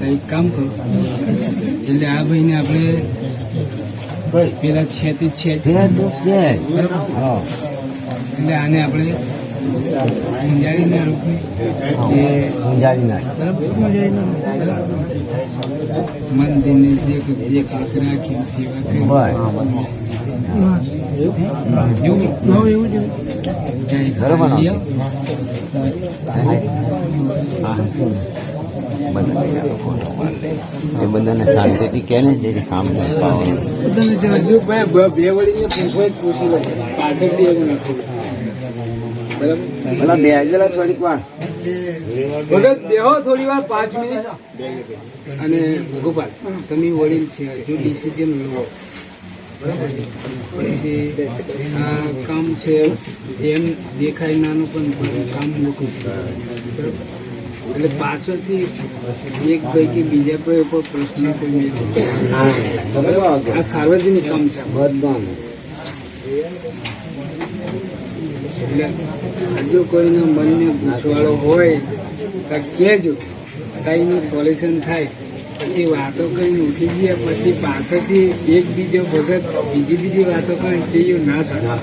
કંઈક કામ કરો. એટલે આ ભાઈને આપણે પેલા છે. તે છે. જ. એટલે આને આપણે ઊંઝારીના રૂપે એ ઊંઝારી મંદિરની જે કોઈ દેખ રાખી સેવા કરી. બસ એવું એવું જ જય એ બધાને શાંતિથી કહે ને જે કામ ભાઈ બ- હજાર થોડી વાર પાંચ મિનિટ અને ગોપાલ તમે વડીલ છે જો ડિસિઝન લો પછી આ કામ છે એમ દેખાય નાનું પણ કામ મોટું એટલે પાછળથી એક ભાઈ કે બીજા ભાઈ ઉપર પ્રશ્ન કોઈ? આ સાર્વજનિક કામ છે. એટલે હજુ કોઈને મનને ગૂંચવાળો હોય તો કહેજો કાંઈનું સોલ્યુશન થાય. પછી વાતો કરીને ઉઠી ગયા પછી પાછળથી એક બીજો ભગત બીજી બીજી વાતો કરે તે ના થાય.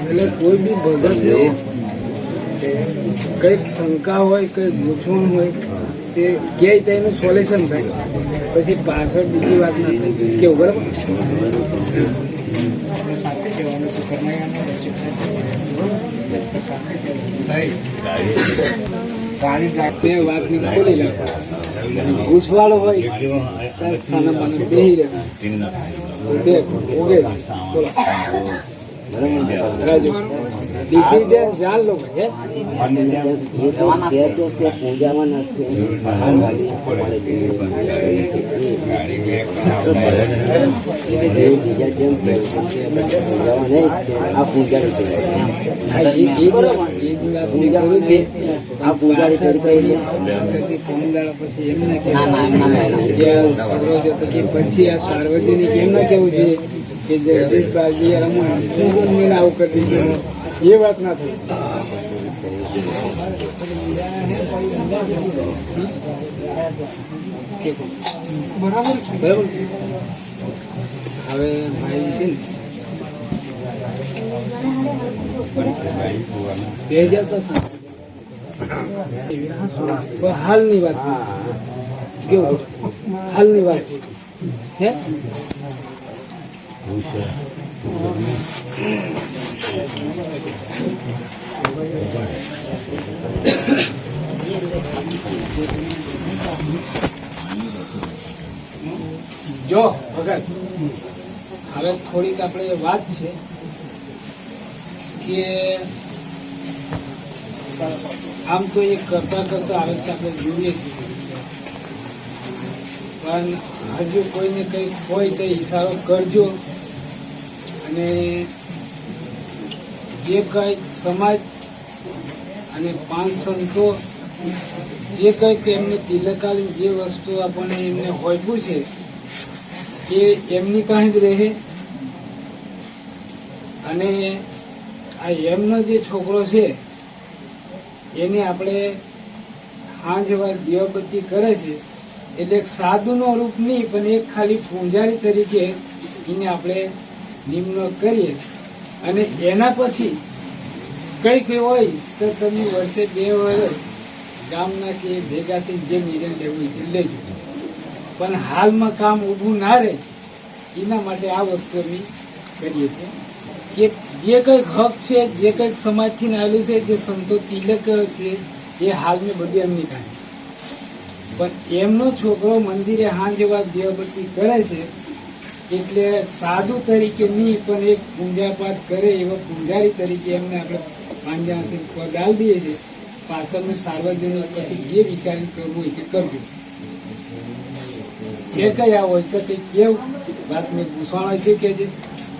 એટલે કોઈ બી ભગત કંઈક શંકા હોય કંઈક ગૂંચવણ હોય તે કે તેનું સોલ્યુશન થાય. પછી પાછળ બીજી વાત ના થાય. કેવું બરાબર? બે વાતની ખોલી નાખો. ગૂંચવાળો હોય મને બેહી બોલો. રાજુ ડિસિઝન જાણ લો છે પૂજામાં આ પૂજા. આ પૂજા પછી એમ ના કહેવાય. કે આ છોકરો છે તો કે પછી આ સાર્વજનિક એમ ના કેવું જોઈએ કે જે બાજી રમણ આવું કરી દીધું. એ વાત ના થઈ. બરાબર? હવે ભાઈ છે ને, બે હજાર હાલની વાત કેવું? હાલની વાત હે? જો ભગત હવે થોડીક આપણે વાત છે કે આમ તો એ કરતા કરતા આવે છે આપણે જોઈએ છીએ. પણ હજુ કોઈને કંઈક હોય તો ઈશારો કરજો. અને જે કંઈક સમાજ અને પાંચ સંતો જે કંઈક એમને તિલકાલીન જે વસ્તુ આપણને એમને હોઈપું છે, એ એમની કાંઈ જ રહે. અને આ એમનો જે છોકરો છે, એને આપણે સાંજ વાર દીવાબત્તી કરે છે, એટલે એક સાધુનો રૂપ નહીં, પણ એક ખાલી પૂંજારી તરીકે એને આપણે નિમણૂક કરીએ. અને એના પછી કંઈક હોય તો તમે વર્ષે બે વર્ષ ગામના કે ભેગાથી જે નિર્ણય લેવું તે લેજો. પણ હાલમાં કામ ઊભું ના રહે, એના માટે આ વસ્તુ અમે કરીએ છીએ કે જે કંઈક હક છે, જે કંઈક સમાજથી આવેલું છે, જે સંતો તિલક છે, એ હાલને બધું એમની કાંઈ પણ એમનો છોકરો મંદિરે હાંજ વાત દીવાબત્તી કરે છે એટલે સાધુ તરીકે નહીં પણ એક પૂજાપાઠ કરે એવા પૂંજારી તરીકે એમને આપણે પાંજરાથી પગ આલ દઈએ છીએ. પાછળનું સાર્વજનિક પછી જે વિચારી કરવું હોય તે કરવું જે કયા હોય તો કઈ કેવું. વાત મેં ઘૂસવાણો છે કે છે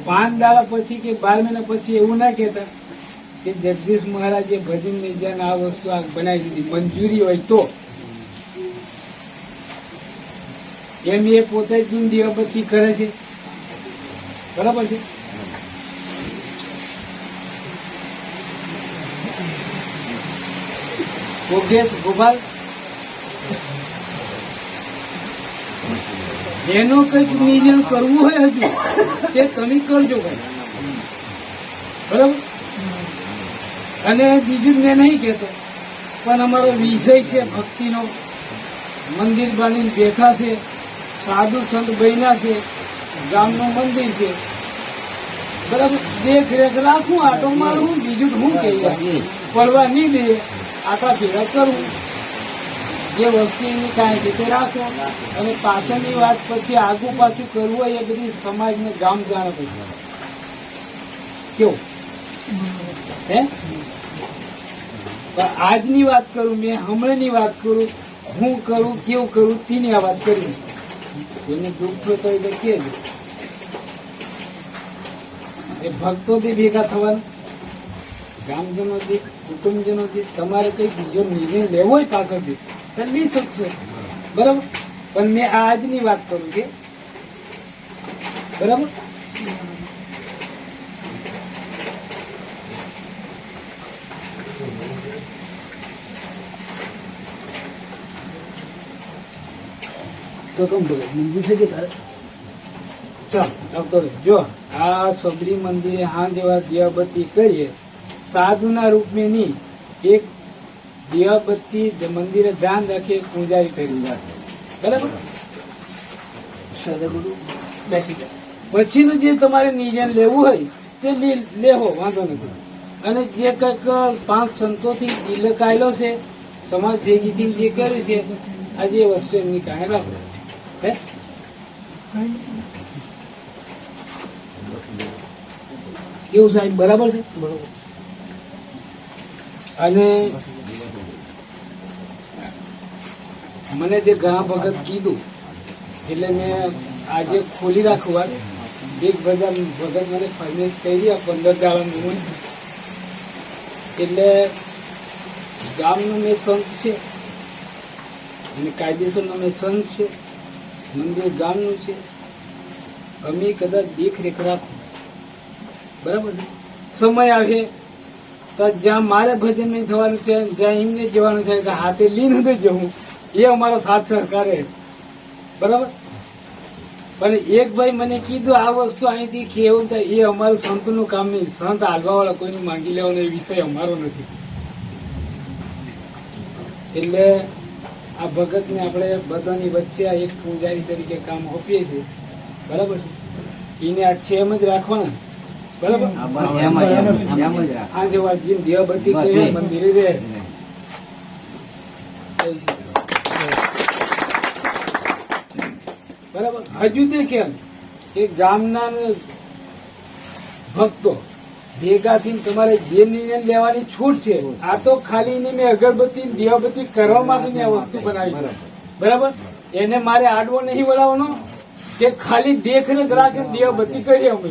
પાંચ દાડા પછી કે બાર મહિના પછી એવું ના કહેતા. કે જગદીશ મહારાજે ભજન નિજાન આ વસ્તુ આ બનાવી દીધી. મંજૂરી હોય તો. એમ એ પોતે જ દેવપતિ કરે છે. બરાબર છે? યોગેશ એનું કંઈક નિર્ણય કરવું હોય હજુ, તે તમે કરજો ભાઈ. બરાબર? અને બીજું મેં નહીં કહેતો, પણ અમારો વિષય છે ભક્તિનો. મંદિર બાંધીને બેઠા છે. સાધુ સંત બન્યા છે, ગામનું મંદિર છે. બરાબર, દેખરેખ રાખું આટો મારું, બીજું હું કહીએ પડવા નહીં દે આટા ભેગા કરવું જે વસ્તીની કાંઈ રીતે રાખો, અને પાછળની વાત પછી આગુ પાછું કરવું હોય એ બધી સમાજને ગામ જાણે પછી કેવું? હે? આજની વાત કરું, મેં હમણાંની વાત કરું, હું કરું, કેવું કરું, તેની આ વાત કરી એને દુઃખ થયો તો એટલે કે એ ભક્તોથી ભેગા થવાનું. ગામજનોથી, કુટુંબજનોથી તમારે કઈ બીજો નિર્ણય લેવો હોય પાછળથી તો લઈ શકશો. બરાબર? પણ મેં આજની વાત કરું કે, બરાબર? તો કેમ બોલે બીજું છે કે તારે? ચાલ રહે. જો આ સબરી મંદિરે હા જેવા દિયાબત્તી કરીએ. સાધુના રૂપમાં નહીં એક દિયાબત્તી મંદિરે ધ્યાન રાખે પૂજારી કરી રાખે. બરાબર? પછીનું જે તમારે નિયમ લેવું હોય તે લે- લેવો વાંધો નથી. અને જે કંઈક પાંચ સંતોથી કાયલો છે સમાજ ભેગીથી જે કર્યું છે આજે વસ્તુ એમની કાંઈ રાખો. હે? કેવું સાહેબ, બરાબર છે? અને મને જે ઘણા વખત કીધું, એટલે મેં આજે ખોલી રાખું વાત. એક બધા વખત મને ફાઇનાન્સ કરી આ પંદર દાડાનું હોય એટલે ગામનું મેં સંત છે. અને કાયદેસરનો મેં સંત છે. મંદિર ગામનું છે. અમે કદાચ દેખરેખ રાખો. બરાબર છે સમય આવે તો જ્યાં મારે ભજન નહીં થવાનું છે, જ્યાં એમને જવાનું છે, ત્યાં હાથે લઈને તો જવું. એ અમારો સાથ સહકાર બરાબર? પણ એક ભાઈ મને કીધું, આ વસ્તુ અહીંથી કેવું થાય એ અમારું સંતનું કામ નહીં. સંત હાલવાવાળા કોઈનું માંગી લેવાનો એ વિષય અમારો નથી. એટલે આ ભગતને આપણે બધાની વચ્ચે એક પૂજારી તરીકે કામ આપીએ છીએ. બરાબર છે? એને આ છે એમ જ રાખવાના. બરાબર? આ જે જેમ દેવબત્તી કહે મંદિરે રહે. બરાબર? હજુ તે કેમ? કે ગામના ભક્તો ભેગા થઈને તમારે જે નિર્ણય લેવાની છૂટ છે, આ તો ખાલી મેં અગરબત્તી દીવાબત્તી કરવા મેં આ વસ્તુ બનાવી છે. બરાબર? એને મારે આડવો નહીં વળાવવાનો કે ખાલી દેખરેખ રાખે દીવાબત્તી કરીએ અમે